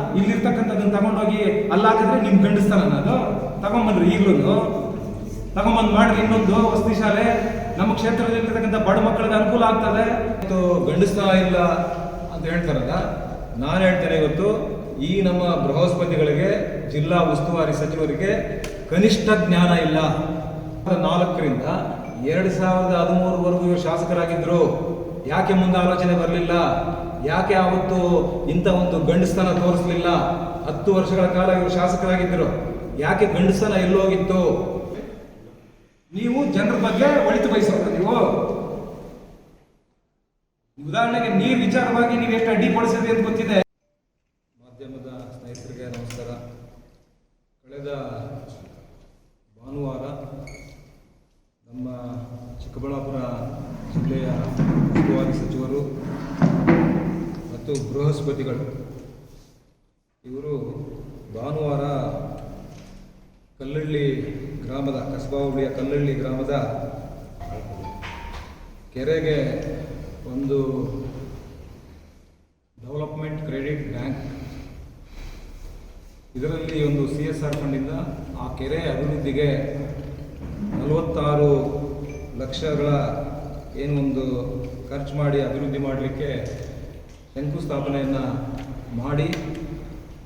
ಇಲ್ಲಿರ್ತಕ್ಕಂಥದ್ದನ್ನ ತಗೊಂಡೋಗಿ ಅಲ್ಲಾಕಿದ್ರೆ ನಿಮ್ ಗಂಡಿಸ್ತಾರ ಅನ್ನೋದು ತಗೊಂಬನ್ರಿ ಈಗಲೂ ತಗೊಂಬಂದ್ ಮಾಡ್ರಿ ಇನ್ನೊಂದು ವಸತಿ ಶಾಲೆ. ನಮ್ಮ ಕ್ಷೇತ್ರದಲ್ಲಿರ್ತಕ್ಕಂಥ ಬಡ ಮಕ್ಕಳಿಗೆ ಅನುಕೂಲ ಆಗ್ತದೆ. ಇವತ್ತು ಗಂಡಿಸ್ತಾ ಇಲ್ಲ ಅಂತ ಹೇಳ್ತಾರಲ್ಲ, ನಾನು ಹೇಳ್ತೇನೆ ಇವತ್ತು ಈ ನಮ್ಮ ಬೃಹಸ್ಪತಿಗಳಿಗೆ, ಜಿಲ್ಲಾ ಉಸ್ತುವಾರಿ ಸಚಿವರಿಗೆ ಕನಿಷ್ಠ ಜ್ಞಾನ ಇಲ್ಲ. ನಾಲ್ಕರಿಂದ ಎರಡು ಸಾವಿರದ ಹದಿಮೂರವರೆಗೂ ಇವರು ಶಾಸಕರಾಗಿದ್ರು. ಯಾಕೆ ಮುಂದೆ ಆಲೋಚನೆ ಬರಲಿಲ್ಲ? ಯಾಕೆ ಆವತ್ತು ಇಂಥ ಒಂದು ಗಂಡಸ್ತನ ತೋರಿಸಲಿಲ್ಲ? ಹತ್ತು ವರ್ಷಗಳ ಕಾಲ ಇವರು ಶಾಸಕರಾಗಿದ್ದರು. ಯಾಕೆ ಗಂಡಸ್ತನ ಎಲ್ಲೋಗಿತ್ತು ನೀವು ಜನರ ಬಗ್ಗೆ ಒಳಿತು ಬಯಸೋರು ನೀವು. ಉದಾಹರಣೆಗೆ ನೀರ್ ವಿಚಾರವಾಗಿ ನೀವು ಎಷ್ಟು ಅಡ್ಡಿಪಡಿಸಿದೆ ಅಂತ ಗೊತ್ತಿದೆ. ಮಾಧ್ಯಮದ ಸ್ನೇಹಿತರಿಗೆ ನಮಸ್ಕಾರ. ಕಳೆದ ಭಾನುವಾರ ನಮ್ಮ ಚಿಕ್ಕಬಳ್ಳಾಪುರ ಜಿಲ್ಲೆಯ ಉಸ್ತುವಾರಿ ಸಚಿವರು ಮತ್ತು ಬೃಹಸ್ಪತಿಗಳು. ಇವರು ಭಾನುವಾರ ಕಲ್ಲಳ್ಳಿ ಗ್ರಾಮದ, ಕಸಬಾ ಹೋಬಳಿಯ ಕಲ್ಲಳ್ಳಿ ಗ್ರಾಮದ ಕೆರೆಗೆ ಒಂದು ಡೆವಲಪ್ಮೆಂಟ್ ಕ್ರೆಡಿಟ್ ಬ್ಯಾಂಕ್. ಇದರಲ್ಲಿ ಒಂದು ಸಿ ಎಸ್ ಆರ್ ಫಂಡಿಂದ ಆ ಕೆರೆ ಅಭಿವೃದ್ಧಿಗೆ ನಲವತ್ತಾರು ಲಕ್ಷಗಳ ಏನು ಒಂದು ಖರ್ಚು ಮಾಡಿ ಅಭಿವೃದ್ಧಿ ಮಾಡಲಿಕ್ಕೆ ಶಂಕುಸ್ಥಾಪನೆಯನ್ನು ಮಾಡಿ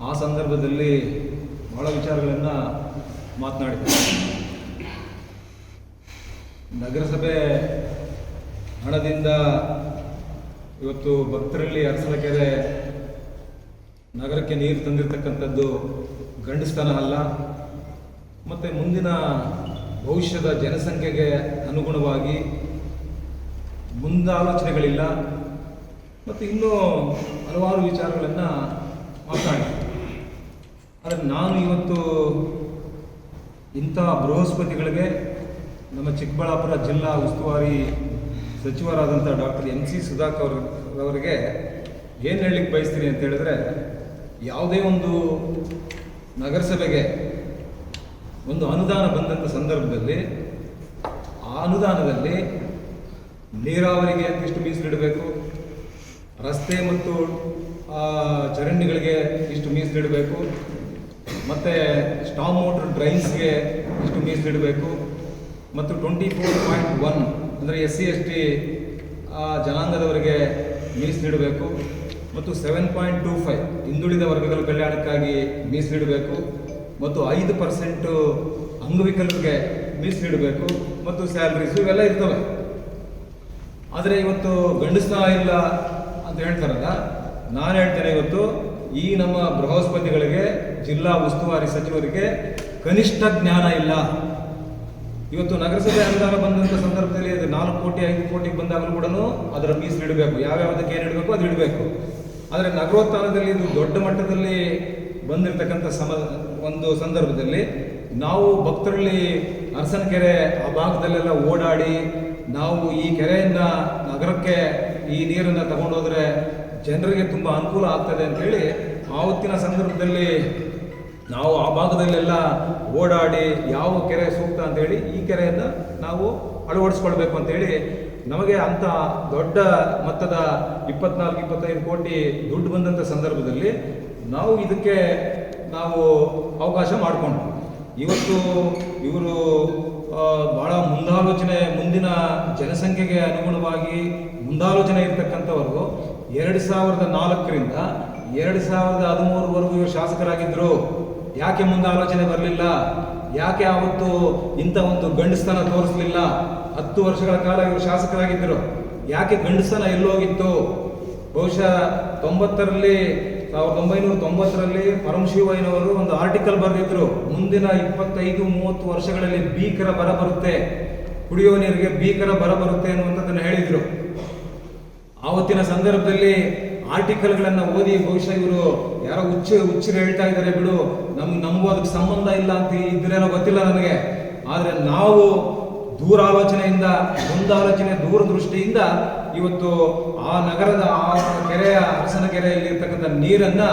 ಆ ಸಂದರ್ಭದಲ್ಲಿ ಬಹಳ ವಿಚಾರಗಳನ್ನು ಮಾತನಾಡಿದ್ದಾರೆ ನಗರಸಭೆ ಹಣದಿಂದ ಇವತ್ತು ಭಕ್ತರಲ್ಲಿ ಅರಸಲಕೆರೆ ನಗರಕ್ಕೆ ನೀರು ತಂದಿರತಕ್ಕಂಥದ್ದು ಗಂಡಸ್ತನ ಅಲ್ಲ. ಮತ್ತು ಮುಂದಿನ ಭವಿಷ್ಯದ ಜನಸಂಖ್ಯೆಗೆ ಅನುಗುಣವಾಗಿ ಮುಂದಾಲೋಚನೆಗಳಿಲ್ಲ. ಮತ್ತು ಇನ್ನೂ ಹಲವಾರು ವಿಚಾರಗಳನ್ನು ಮಾತನಾಡಿದೆ ಆದರೆ ನಾನು ಇವತ್ತು ಇಂಥ ಬೃಹಸ್ಪತಿಗಳಿಗೆ ನಮ್ಮ ಚಿಕ್ಕಬಳ್ಳಾಪುರ ಜಿಲ್ಲಾ ಉಸ್ತುವಾರಿ ಸಚಿವರಾದಂಥ ಡಾಕ್ಟರ್ ಎಂ ಸಿ ಸುಧಾಕರ್ ಅವರಿಗೆ ಏನು ಹೇಳಲಿಕ್ಕೆ ಬಯಸ್ತೀನಿ ಅಂತ ಹೇಳಿದ್ರೆ, ಯಾವುದೇ ಒಂದು ನಗರಸಭೆಗೆ ಒಂದು ಅನುದಾನ ಬಂದಂಥ ಸಂದರ್ಭದಲ್ಲಿ, ಆ ಅನುದಾನದಲ್ಲಿ ನೀರಾವರಿಗೆ ಅಂತಿಷ್ಟು ಮೀಸಲಿಡಬೇಕು ರಸ್ತೆ ಮತ್ತು ಚರಂಡಿಗಳಿಗೆ ಇಷ್ಟು ಮೀಸಲಿಡಬೇಕು ಮತ್ತು ಸ್ಟಾಮ್ ಮೋಟರ್ ಡ್ರೈನ್ಸ್ಗೆ ಇಷ್ಟು ಮೀಸಲಿಡಬೇಕು ಮತ್ತು ಟ್ವೆಂಟಿ ಫೋರ್ ಪಾಯಿಂಟ್ ಒನ್ ಅಂದರೆ ಎಸ್ ಸಿ ಎಸ್ ಟಿ ಜನಾಂಗದವರಿಗೆ ಮೀಸಲಿಡಬೇಕು ಮತ್ತು ಸೆವೆನ್ ಪಾಯಿಂಟ್ ಟೂ ಫೈವ್ ಹಿಂದುಳಿದ ವರ್ಗಗಳ ಕಲ್ಯಾಣಕ್ಕಾಗಿ ಮೀಸಲಿಡಬೇಕು ಮತ್ತು ಐದು ಪರ್ಸೆಂಟು ಅಂಗವಿಕಲರಿಗೆ ಮೀಸಲಿಡಬೇಕು ಮತ್ತು ಸ್ಯಾಲ್ರೀಸು ಇವೆಲ್ಲ ಇರ್ತವೆ. ಆದರೆ ಇವತ್ತು ಗಂಡಸ್ನ ಇಲ್ಲ ಅಂತ ಹೇಳ್ತಾರಲ್ಲ, ನಾನು ಹೇಳ್ತೇನೆ ಇವತ್ತು ಈ ನಮ್ಮ ಬೃಹಸ್ಪತಿಗಳಿಗೆ, ಜಿಲ್ಲಾ ಉಸ್ತುವಾರಿ ಸಚಿವರಿಗೆ ಕನಿಷ್ಠ ಜ್ಞಾನ ಇಲ್ಲ. ಇವತ್ತು ನಗರಸಭೆ ಅನುದಾನ ಬಂದಂಥ ಸಂದರ್ಭದಲ್ಲಿ ಅದು ನಾಲ್ಕು ಕೋಟಿ, ಐದು ಕೋಟಿಗೆ ಬಂದಾಗಲೂ ಕೂಡ ಅದರ ಮೀಸಲು ಇಡಬೇಕು ಯಾವ್ಯಾವುದಕ್ಕೆ ಏನು ಇಡಬೇಕು ಅದು ಇಡಬೇಕು ಆದರೆ ನಗರೋತ್ಥಾನದಲ್ಲಿ ಇದು ದೊಡ್ಡ ಮಟ್ಟದಲ್ಲಿ ಬಂದಿರತಕ್ಕಂಥ ಸಮ, ಒಂದು ಸಂದರ್ಭದಲ್ಲಿ ನಾವು ಭಕ್ತರಲ್ಲಿ ಅರಸನಕೆರೆ ಆ ಭಾಗದಲ್ಲೆಲ್ಲ ಓಡಾಡಿ, ನಾವು ಈ ಕೆರೆಯಿಂದ ನಗರಕ್ಕೆ ಈ ನೀರನ್ನು ತಗೊಂಡೋದ್ರೆ ಜನರಿಗೆ ತುಂಬ ಅನುಕೂಲ ಆಗ್ತದೆ ಅಂತ ಹೇಳಿ ಆವತ್ತಿನ ಸಂದರ್ಭದಲ್ಲಿ ನಾವು ಆ ಭಾಗದಲ್ಲೆಲ್ಲ ಓಡಾಡಿ ಯಾವ ಕೆರೆ ಸೂಕ್ತ ಅಂತ ಹೇಳಿ ಈ ಕೆರೆಯನ್ನು ನಾವು ಅಳವಡಿಸ್ಕೊಳ್ಬೇಕು ಅಂತ ಹೇಳಿ ನಮಗೆ ಅಂತ ದೊಡ್ಡ ಮೊತ್ತದ ಇಪ್ಪತ್ನಾಲ್ಕು, ಇಪ್ಪತ್ತೈದು ಕೋಟಿ ದುಡ್ಡು ಬಂದಂಥ ಸಂದರ್ಭದಲ್ಲಿ ನಾವು ಇದಕ್ಕೆ ನಾವು ಅವಕಾಶ ಮಾಡಿಕೊಂಡ್ರು ಇವತ್ತು ಇವರು ಭಾಳ ಮುಂದಾಲೋಚನೆ, ಮುಂದಿನ ಜನಸಂಖ್ಯೆಗೆ ಅನುಗುಣವಾಗಿ ಮುಂದಾಲೋಚನೆ ಇರ್ತಕ್ಕಂಥವರು ಎರಡು ಸಾವಿರದ ನಾಲ್ಕರಿಂದ ಎರಡು ಸಾವಿರದ ಹದಿಮೂರವರೆಗೂ ಇವರು ಶಾಸಕರಾಗಿದ್ದರು ಯಾಕೆ ಮುಂದಾಲೋಚನೆ ಬರಲಿಲ್ಲ? ಯಾಕೆ ಆವತ್ತು ಇಂಥ ಒಂದು ಗಂಡಸ್ತನ ತೋರಿಸಲಿಲ್ಲ? ಹತ್ತು ವರ್ಷಗಳ ಕಾಲ ಇವರು ಶಾಸಕರಾಗಿದ್ದರು. ಯಾಕೆ ಗಂಡಸ್ತನ ಎಲ್ಲೋಗಿತ್ತು? ಬಹುಶಃ ತೊಂಬತ್ತರಲ್ಲಿ ಸಾವಿರದ ಒಂಬೈನೂರ ತೊಂಬತ್ತರಲ್ಲಿ ಪರಮಶಿವಯ್ಯನವರು ಒಂದು ಆರ್ಟಿಕಲ್ ಬರೆದಿದ್ರು. ಮುಂದಿನ ಇಪ್ಪತ್ತೈದು ಮೂವತ್ತು ವರ್ಷಗಳಲ್ಲಿ ಭೀಕರ ಬರ ಬರುತ್ತೆ. ಕುಡಿಯುವ ನೀರಿಗೆ ಭೀಕರ ಬರ ಬರುತ್ತೆ ಅನ್ನುವಂಥದ್ದನ್ನು ಹೇಳಿದ್ರು. ಆವತ್ತಿನ ಸಂದರ್ಭದಲ್ಲಿ ಆರ್ಟಿಕಲ್ಗಳನ್ನು ಓದಿ ಬಹುಶಃ ಇವರು ಯಾರೋ ಹುಚ್ಚು ಹುಚ್ಚರು ಹೇಳ್ತಾ ಇದ್ದಾರೆ ಬಿಡು. ನಮ್ಗೆ ನಮಗೂ ಅದಕ್ಕೆ ಸಂಬಂಧ ಇಲ್ಲ ಅಂತ ಇದ್ರೇನೋ ಗೊತ್ತಿಲ್ಲ ನನಗೆ. ಆದರೆ ನಾವು ದೂರಾಲೋಚನೆಯಿಂದ, ಮುಂದಾಲೋಚನೆ ದೂರದೃಷ್ಟಿಯಿಂದ ಇವತ್ತು ಆ ನಗರದ, ಆ ಕೆರೆಯ, ಅರಸನ ಕೆರೆಯಲ್ಲಿ ಇರ್ತಕ್ಕಂಥ ನೀರನ್ನ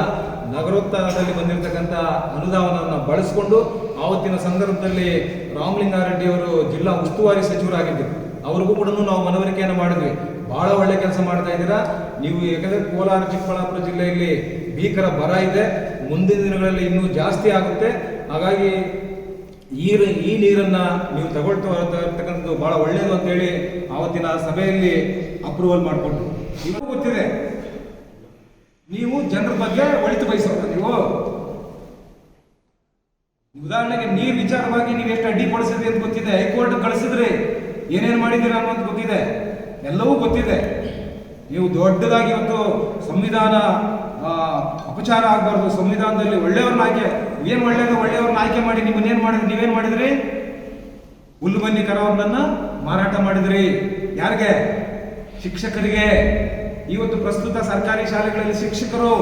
ನಗರೋತ್ಥಾನದಲ್ಲಿ ಬಂದಿರತಕ್ಕಂಥ ಅನುದಾನವನ್ನು ಬಳಸಿಕೊಂಡು ಆವತ್ತಿನ ಸಂದರ್ಭದಲ್ಲಿ ರಾಮಲಿಂಗಾರೆಡ್ಡಿ ಅವರು ಜಿಲ್ಲಾ ಉಸ್ತುವಾರಿ ಸಚಿವರಾಗಿದ್ದರು. ಅವ್ರಿಗೂ ಕೂಡ ನಾವು ಮನವರಿಕೆಯನ್ನು ಮಾಡಿದ್ವಿ. ಬಹಳ ಒಳ್ಳೆ ಕೆಲಸ ಮಾಡ್ತಾ ಇದ್ದೀರಾ? ನೀವು ಯಾಕಂದರೆ ಕೋಲಾರ, ಚಿಕ್ಕಬಳ್ಳಾಪುರ ಜಿಲ್ಲೆಯಲ್ಲಿ ಭೀಕರ ಬರ ಇದೆ. ಮುಂದಿನ ದಿನಗಳಲ್ಲಿ ಇನ್ನೂ ಜಾಸ್ತಿ ಆಗುತ್ತೆ. ಹಾಗಾಗಿ ಈ ಈ ನೀರನ್ನ ನೀವು ತಗೊಳ್ತಾ ಇರ್ತಕ್ಕಂಥದ್ದು ಬಹಳ ಒಳ್ಳೆಯದು ಅಂತೇಳಿ ಆವತ್ತಿನ ಸಭೆಯಲ್ಲಿ ಅಪ್ರೂವಲ್ ಮಾಡಿಕೊಂಡು ನಿಮಗೂ ಗೊತ್ತಿದೆ. ನೀವು ಜನರ ಬಗ್ಗೆ ಒಳಿತು ಬಯಸೋರ ನೀವು. ಉದಾಹರಣೆಗೆ ನೀರು ವಿಚಾರವಾಗಿ ನೀವು ಎಷ್ಟು ಅಡ್ಡಿಪಡಿಸಿದ್ರಿ ಅಂತ ಗೊತ್ತಿದೆ. ಹೈಕೋರ್ಟ್ ಕಳಿಸಿದ್ರಿ. ಏನೇನು ಮಾಡಿದ್ದೀರಾ ಅನ್ನೋದು ಗೊತ್ತಿದೆ. ಎಲ್ಲವೂ ಗೊತ್ತಿದೆ. ನೀವು ದೊಡ್ಡದಾಗಿ ಇವತ್ತು ಸಂವಿಧಾನ ಅಪಚಾರ ಆಗಬಾರ್ದು. ಸಂವಿಧಾನದಲ್ಲಿ ಒಳ್ಳೆಯವ್ರನ್ನ ಆಯ್ಕೆ ಏನ್ ಒಳ್ಳೇದು ಒಳ್ಳೆಯವ್ರನ್ನ ಆಯ್ಕೆ ಮಾಡಿ ನಿಮ್ಮನ್ನೇನ್ ಮಾಡಿದ್ರಿ, ನೀವೇನು ಮಾಡಿದ್ರಿ? ಹುಲ್ಲು ಬನ್ನಿ ಕರವನ್ನ ಮಾರಾಟ ಮಾಡಿದ್ರಿ. ಯಾರಿಗೆ? ಶಿಕ್ಷಕರಿಗೆ. ಇವತ್ತು ಪ್ರಸ್ತುತ ಸರ್ಕಾರಿ ಶಾಲೆಗಳಲ್ಲಿ ಶಿಕ್ಷಕರು.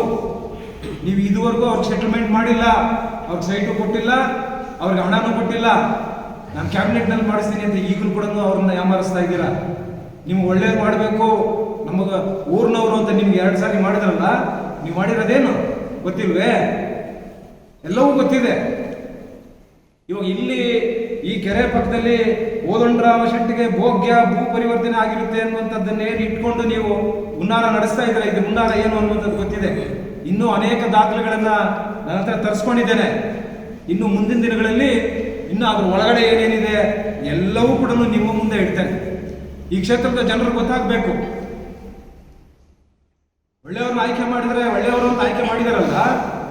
ನೀವು ಇದುವರೆಗೂ ಅವ್ರಿಗೆ ಸೆಟಲ್ಮೆಂಟ್ ಮಾಡಿಲ್ಲ, ಅವ್ರಿಗೆ ಸೈಟು ಕೊಟ್ಟಿಲ್ಲ, ಅವ್ರಿಗೆ ಹಣನೂ ಕೊಟ್ಟಿಲ್ಲ. ನಾನು ಕ್ಯಾಬಿನೆಟ್ನಲ್ಲಿ ಮಾಡಿಸ್ತೀನಿ ಅಂತ ಈಗಲೂ ಕೂಡ ಅವ್ರನ್ನ ಯಾಮಾರಿಸ್ತಾ ಇದ್ದೀರಾ? ನೀವು ಒಳ್ಳೇದು ಮಾಡಬೇಕು. ನಮಗೆ ಊರ್ನವರು ಅಂತ ನಿಮ್ಗೆ ಎರಡು ಸಾರಿ ಮಾಡಿದ್ರಲ್ಲ, ನೀವು ಮಾಡಿರೋದೇನು? ಗೊತ್ತಿಲ್ವೇ? ಎಲ್ಲವೂ ಗೊತ್ತಿದೆ. ಇವಾಗ ಇಲ್ಲಿ ಈ ಕೆರೆ ಪಕ್ಕದಲ್ಲಿ ಓದಂಡರಾಮ ಶೆಟ್ಟಿಗೆ ಭೋಗ್ಯ ಭೂ ಪರಿವರ್ತನೆ ಆಗಿರುತ್ತೆ ಅನ್ನುವಂಥದ್ದನ್ನೇ ಇಟ್ಕೊಂಡು ನೀವು ಹುನ್ನಾರ ನಡೆಸ್ತಾ ಇದ್ರೆ ಇದು ಹುನ್ನಾರ ಏನು ಅನ್ನುವಂಥದ್ದು ಗೊತ್ತಿದೆ. ಇನ್ನೂ ಅನೇಕ ದಾಖಲೆಗಳನ್ನು ನನ್ನ ಹತ್ರ ತರಿಸ್ಕೊಂಡಿದ್ದೇನೆ. ಇನ್ನು ಮುಂದಿನ ದಿನಗಳಲ್ಲಿ ಇನ್ನು ಅದ್ರ ಒಳಗಡೆ ಏನೇನಿದೆ ಎಲ್ಲವೂ ಕೂಡ ನಿಮ್ಮ ಮುಂದೆ ಇಡ್ತೇನೆ. ಈ ಕ್ಷೇತ್ರದ ಜನರು ಗೊತ್ತಾಗಬೇಕು. ಒಳ್ಳೆಯವ್ರನ್ನ ಆಯ್ಕೆ ಮಾಡಿದರೆ ಒಳ್ಳೆಯವರು ಆಯ್ಕೆ ಮಾಡಿದಾರಲ್ಲ?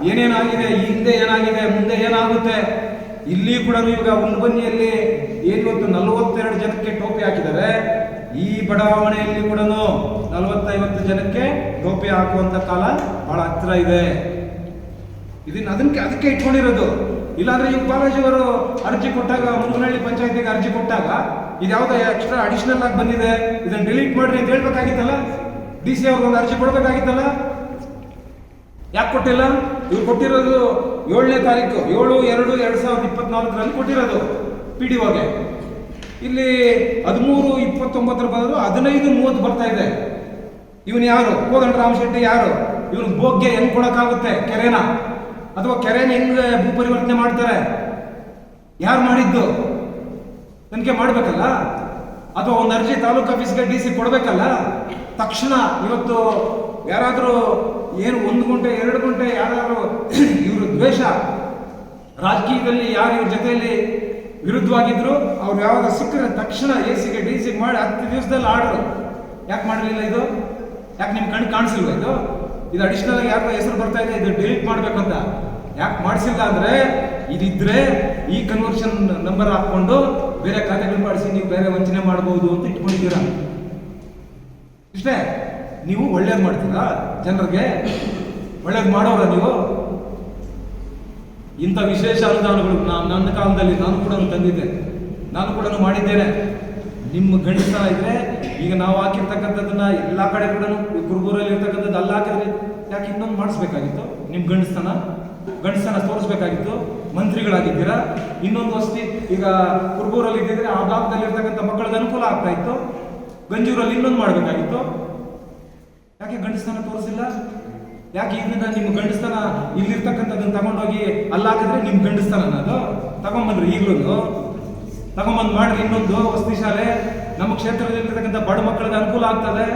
ಏನೇನಾಗಿದೆ, ಈ ಹಿಂದೆ ಏನಾಗಿದೆ, ಮುಂದೆ ಏನಾಗುತ್ತೆ? ಇಲ್ಲಿ ಕೂಡ ಇವಾಗ ಏನು ಗೊತ್ತು ನಲವತ್ತೆರಡು ಜನಕ್ಕೆ ಟೋಪಿ ಹಾಕಿದ್ದಾರೆ. ಈ ಬಡಾವಣೆಯಲ್ಲಿ ಕೂಡ ನಲವತ್ತೈವತ್ತು ಜನಕ್ಕೆ ಟೋಪಿ ಹಾಕುವಂತ ಕಾಲ ಬಹಳ ಹತ್ತಿರ ಇದೆ. ಇದನ್ನ ಅದಕ್ಕೆ ಅದಕ್ಕೆ ಇಟ್ಕೊಂಡಿರೋದು. ಇಲ್ಲಾಂದ್ರೆ ಈ ಬಾಲಾಜಿ ಅವರು ಅರ್ಜಿ ಕೊಟ್ಟಾಗ ಮುಂಗನಹಳ್ಳಿ ಪಂಚಾಯತಿಗೆ ಅರ್ಜಿ ಕೊಟ್ಟಾಗ ಇದ್ಯಾವುದೋ ಎಕ್ಸ್ಟ್ರಾ ಅಡಿಷನಲ್ ಆಗಿ ಬಂದಿದೆ. ಇದನ್ನ ಡಿಲೀಟ್ ಮಾಡ್ರಿ ಅಂತ ಹೇಳ್ಬೇಕಾಗಿತ್ತಲ್ಲ? ಡಿ ಸಿ ಅವ್ರಿಗೆ ಒಂದು ಅರ್ಜಿ ಕೊಡ್ಬೇಕಾಗಿತ್ತಲ್ಲ? ಯಾಕೆ ಕೊಟ್ಟಿಲ್ಲ? ಇವ್ರು ಕೊಟ್ಟಿರೋದು ಏಳನೇ ತಾರೀಕು, ಏಳು, ಎರಡು ಎರಡು ಸಾವಿರದ ಇಪ್ಪತ್ನಾಲ್ಕರಲ್ಲಿ ಕೊಟ್ಟಿರೋದು ಪಿ ಡಿ ಒಗೆ ಇಲ್ಲಿ ಹದಿಮೂರು, ಇಪ್ಪತ್ತೊಂಬತ್ತರ ಬದಲು ಹದಿನೈದು, ಮೂವತ್ತು ಬರ್ತಾ ಇದೆ. ಇವನು ಯಾರು? ಕೋದಂಡ ರಾಮಶೆಟ್ಟಿ ಯಾರು? ಇವ್ರ ಭೋಗ್ಯ ಹೆಂಗೆ ಕೊಡೋಕ್ಕಾಗುತ್ತೆ? ಕೆರೆನ? ಅಥವಾ ಕೆರೆನ ಹೆಂಗೆ ಭೂ ಪರಿವರ್ತನೆ ಮಾಡ್ತಾರೆ? ಯಾರು ಮಾಡಿದ್ದು? ತನಿಖೆ ಮಾಡಬೇಕಲ್ಲ? ಅಥವಾ ಒಂದು ಅರ್ಜಿ ತಾಲೂಕು ಆಫೀಸ್ಗೆ ಡಿ ಸಿ ಕೊಡಬೇಕಲ್ಲ? ತಕ್ಷಣ ಇವತ್ತು ಯಾರಾದರೂ ಏನು ಒಂದು ಗಂಟೆ, ಎರಡು ಗಂಟೆ ಯಾರು ಇವರು ದ್ವೇಷ, ರಾಜಕೀಯದಲ್ಲಿ ಯಾರು ಇವ್ರ ಜೊತೆಯಲ್ಲಿ ವಿರುದ್ಧವಾಗಿದ್ರು, ಅವ್ರು ಯಾವಾಗ ಸಿಕ್ಕರೆ ತಕ್ಷಣ ಎ ಸಿಗೆ ಡಿ ಸಿ ಮಾಡಿ ಹತ್ತು ದಿವಸದಲ್ಲಿ ಆಡ್ರು. ಯಾಕೆ ಮಾಡಲಿಲ್ಲ ಇದು? ಯಾಕೆ ನಿಮ್ಮ ಕಣ್ಣು ಕಾಣಿಸಿಲ್ವ ಇದು? ಇದು ಅಡಿಷನಲ್ ಆಗಿ ಯಾರು ಹೆಸರು ಬರ್ತಾ ಇದೆ, ಇದು ಡಿಲೀಟ್ ಮಾಡ್ಬೇಕಂತ. ಯಾಕೆ ಮಾಡಿಸಿಲ್ಲ ಅಂದ್ರೆ, ಇದಿದ್ರೆ ಈ ಕನ್ವರ್ಷನ್ ನಂಬರ್ ಹಾಕೊಂಡು ಬೇರೆ ಖಾತೆಗಳು ಮಾಡಿಸಿ, ನೀವು ಬೇರೆ ವಂಚನೆ ಮಾಡಬಹುದು ಅಂತ ಇಟ್ಕೊಂಡಿದ್ದೀರಾ. ಇಷ್ಟೇ? ನೀವು ಒಳ್ಳೇದು ಮಾಡ್ತೀರಾ? ಜನರಿಗೆ ಒಳ್ಳೇದು ಮಾಡೋರ ನೀವು? ಇಂಥ ವಿಶೇಷ ಅನುದಾನಗಳು ನಾನು ನನ್ನ ಕಾಲದಲ್ಲಿ ನಾನು ಕೂಡ ತಂದಿದ್ದೆ. ನಾನು ಕೂಡ ಮಾಡಿದ್ದೇನೆ. ನಿಮ್ಮ ಗಂಡಸನ ಇದ್ರೆ ಈಗ ನಾವು ಹಾಕಿರ್ತಕ್ಕಂಥದ್ದನ್ನ ಎಲ್ಲ ಕಡೆ ಕೂಡ ಗುರುಗೂರಲ್ಲಿ ಇರ್ತಕ್ಕಂಥದ್ದು ಅಲ್ಲ ಹಾಕಿದ್ರೆ ಯಾಕೆ ಇನ್ನೊಂದು ಮಾಡಿಸ್ಬೇಕಾಗಿತ್ತು? ನಿಮ್ಮ ಗಣಿಸ್ತಾನ ಗಣಿಸ್ತಾನ ತೋರಿಸ್ಬೇಕಾಗಿತ್ತು? ಮಂತ್ರಿಗಳಾಗಿದ್ದೀರಾ? ಇನ್ನೊಂದು ವಸ್ತಿ ಈಗ ಕುರ್ಗೂರಲ್ಲಿ ಇದ್ದಿದ್ರೆ ಆ ಭಾಗದಲ್ಲಿ ಇರ್ತಕ್ಕಂಥ ಮಕ್ಕಳಿಗೆ ಅನುಕೂಲ ಆಗ್ತಾ ಇತ್ತು. ಗಂಜೂರಲ್ಲಿ ಇನ್ನೊಂದು ಮಾಡಬೇಕಾಗಿತ್ತು. ಯಾಕೆ ಗಂಡಸ್ತನ ತೋರಿಸಿಲ್ಲ? ಯಾಕೆ ಇದನ್ನ ನಿಮ್ಮ ಗಂಡಸ್ತನ ಇಲ್ಲಿರ್ತಕ್ಕಂಥದ್ದನ್ನ ತಗೊಂಡೋಗಿ ಹೋಗಿ ಹಾಕಿದ್ರೆ ನಿಮ್ ಗಂಡಸ್ತನ ಅನ್ನೋದು ತಗೊಂಬನ್ರಿ ಈಗಲೂ ತಗೊಂಬಂದ್ ಮಾಡ್ರಿ ಇನ್ನೊಂದು ವಸತಿ ಶಾಲೆ. ನಮ್ಮ ಕ್ಷೇತ್ರದಲ್ಲಿರ್ತಕ್ಕಂಥ ಬಡ ಮಕ್ಕಳಿಗೆ ಅನುಕೂಲ ಆಗ್ತದೆ.